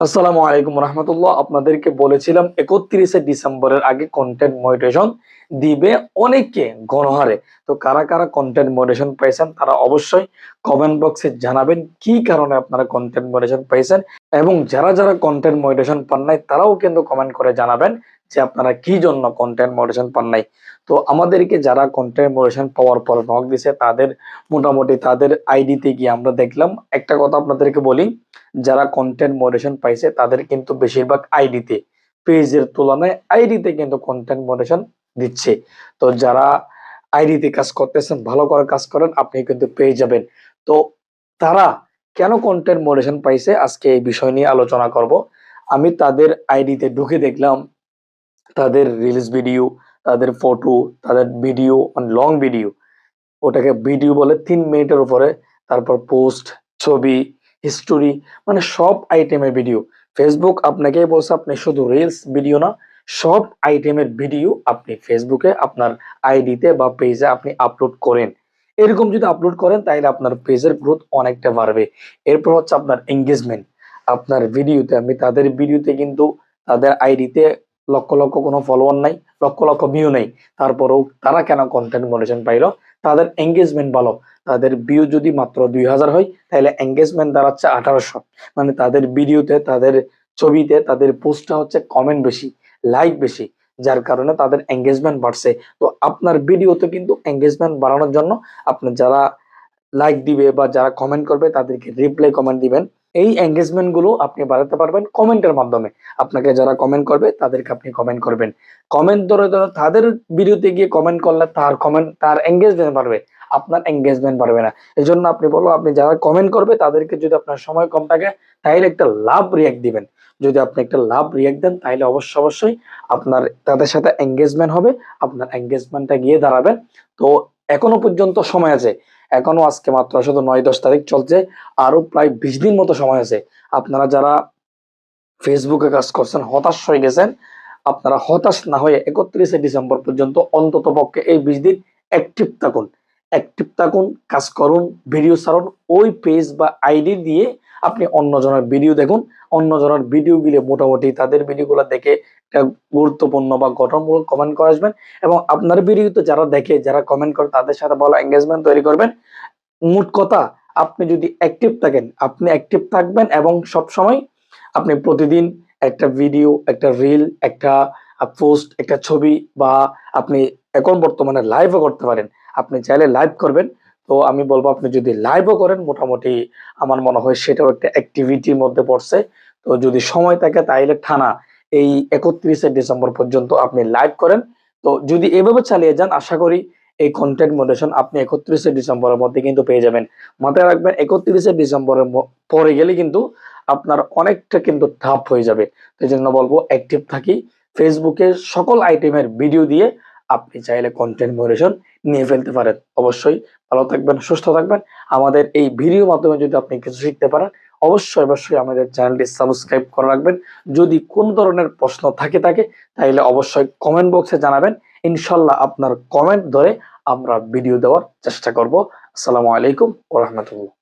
আসসালামু আলাইকুম রহমতুল্লাহ। আপনাদেরকে বলেছিলাম একত্রিশে ডিসেম্বরের আগে কন্টেন্ট মনিটেশন দিবে অনেকে গণহারে। তো কারা কারা কন্টেন্ট মনিটেশন পাইছেন তারা অবশ্যই কমেন্ট বক্সে জানাবেন কি কারণে আপনারা কন্টেন্ট মনিটেশন পাইছেন এবং যারা যারা কন্টেন্ট মনিটেশন পান নাই তারাও কিন্তু কমেন্ট করে জানাবেন। যে আপনারা কি জন্য কন্টেন্ট মনিটেশন পান নাই? তো আমাদেরকে যারা কন্টেন্ট মনিটেশন পাওয়ার পর নক দিছে, তাদের মোটামুটি তাদের আইডিতে গিয়ে আমরা দেখলাম। একটা কথা আপনাদেরকে বলি, যারা কন্টেন্ট মডারেশন পাইছে, তাদের কিন্তু বেশিরভাগ আইডিতে পেজের তুলনায় আইডিতে কিন্তু কন্টেন্ট মডারেশন দিচ্ছে। তো যারা আইডিতে কাজ করতেছেন, ভালো করে কাজ করেন, আপনি কিন্তু পেয়ে যাবেন। তো তারা কেন কন্টেন্ট মডারেশন পাইছে? আজকে এই বিষয় নিয়ে আলোচনা করব। আমি তাদের আইডিতে ঢুকে দেখলাম তাদের রিলস ভিডিও তাদের ফটো তাদের ভিডিও লং ভিডিও ওটাকে ভিডিও বলে তিন মিনিটের উপরে তারপর পোস্ট ছবি হিস্টোরি মানে সব আইটেমের ভিডিও ফেসবুক আপনাকে বলছে আপনি শুধু রিলস ভিডিও না, সব আইটেমের ভিডিও আপনি ফেসবুকে আপনার আইডিতে বা পেজে আপনি আপলোড করেন। এরকম যদি আপলোড করেন তাহলে আপনার পেজের গ্রোথ অনেকটা বাড়বে। এরপর হচ্ছে আপনার এঙ্গেজমেন্ট আপনার ভিডিওতে আমি তাদের ভিডিওতে কিন্তু তাদের আইডিতে লক্ষ লক্ষ কোনো ফলোয়ার নাই, লক্ষ লক্ষ ভিউ নেই। তারপরেও তারা কেন কন্টেন্ট মনিটেশন পাইলো? তাদের এঙ্গেজমেন্ট ভালো। তাদের ভিউ যদি মাত্র দুই হাজার হয়, তাহলে এঙ্গেজমেন্ট দাঁড়াচ্ছে আঠারোশো। মানে তাদের ভিডিওতে তাদের ছবিতে, তাদের পোস্টটা হচ্ছে কমেন্ট বেশি লাইক বেশি, যার কারণে তাদের এঙ্গেজমেন্ট বাড়ছে। তো আপনার ভিডিওতে কিন্তু এঙ্গেজমেন্ট বাড়ানোর জন্য আপনার যারা লাইক দিবে বা যারা কমেন্ট করবে, তাদেরকে রিপ্লাই কমেন্ট দিবেন। এই এঙ্গেজমেন্টগুলো আপনি বাড়াতে পারবেন কমেন্টের মাধ্যমে। আপনাকে যারা কমেন্ট করবে, তাদেরকে আপনি কমেন্ট করবেন। কমেন্ট ধরে ধরে তাদের ভিডিওতে গিয়ে কমেন্ট করলে তার কমেন্ট তার এঙ্গেজমেন্ট বাড়বে। আপনার এঙ্গেজমেন্ট বাড়বে না। এই জন্য আপনি বলো, আপনি যারা কমেন্ট করবে, তাদেরকে যদি আপনার সময় কম থাকে তাহলে একটা লাভ রিয়াক্ট দিবেন। যদি আপনি একটা লাভ রিয়াক্ট দেন তাহলে অবশ্যই অবশ্যই আপনার, তাদের সাথে এঙ্গেজমেন্ট হবে। আপনার এঙ্গেজমেন্টটা গিয়ে দাঁড়াবেন তো এখনও পর্যন্ত সময় আছে। এখনও আজকে মাত্র শুধু নয় দশ তারিখ চলছে আরও প্রায় বিশ দিন মতো সময় আছে। আপনারা যারা ফেসবুকে কাজ করছেন, হতাশ হয়ে গেছেন, আপনারা হতাশ না হয়ে একত্রিশে ডিসেম্বর পর্যন্ত অন্তত পক্ষে এই বিশ দিন অ্যাক্টিভ থাকুন। অ্যাক্টিভ থাকুন, কাজ করুন, ভিডিও ছাড়ুন, ওই পেজ বা আইডি দিয়ে আপনি অন্যজনের ভিডিও দেখুন। অন্যজনের ভিডিও গুলো মোটামুটি তাদের ভিডিওগুলো দেখে একটা গুরুত্বপূর্ণ বা গঠনমূলক কমেন্ট করে আসবেন এবং আপনার ভিডিওতে যারা দেখে, যারা কমেন্ট করে, তাদের সাথে ভালো এঙ্গেজমেন্ট তৈরি করবেন। মোট কথা, আপনি যদি অ্যাক্টিভ থাকেন, আপনি অ্যাক্টিভ থাকবেন এবং সব সময় আপনি প্রতিদিন একটা ভিডিও একটা রিল একটা পোস্ট একটা ছবি বা আপনি এখন বর্তমানে লাইভও করতে পারেন। আপনি চাইলে লাইভ করবেন। তো আমি বলব আপনি যদি লাইভও করেন, মোটামুটি আমার মনে হয় সেটাও একটা অ্যাক্টিভিটির মধ্যে পড়ছে। তো যদি সময় থাকে, তাইলে থানা এই একত্রিশে ডিসেম্বর পর্যন্ত আপনি লাইভ করেন। তো যদি এভাবে চালিয়ে যান, আশা করি এই কন্টেন্ট মোডেশন আপনি একত্রিশে ডিসেম্বরের মধ্যে কিন্তু পেয়ে যাবেন। মাথায় রাখবেন, একত্রিশে ডিসেম্বরের পরে গেলে কিন্তু আপনার অনেকটা কিন্তু টাফ হয়ে যাবে। তো জন্য বলব অ্যাক্টিভ থাকি। ফেসবুকে সকল আইটেমের ভিডিও দিয়ে আপনি চাইলে কন্টেন্ট মোডেশন নিয়ে ফেলতে পারেন। অবশ্যই ভালো থাকবেন, সুস্থ থাকবেন। আমাদের এই ভিডিও মাধ্যমে যদি আপনি কিছু শিখতে পারেন, অবশ্যই অবশ্যই আমাদের চ্যানেলটি সাবস্ক্রাইব করে রাখবেন। যদি কোন ধরনের প্রশ্ন থাকে থাকে তাহলে অবশ্যই কমেন্ট বক্সে জানাবেন। ইনশাল্লাহ আপনার কমেন্ট ধরে আমরা ভিডিও দেওয়ার চেষ্টা করব। আসসালামু আলাইকুম ওরহমতুল্লাহ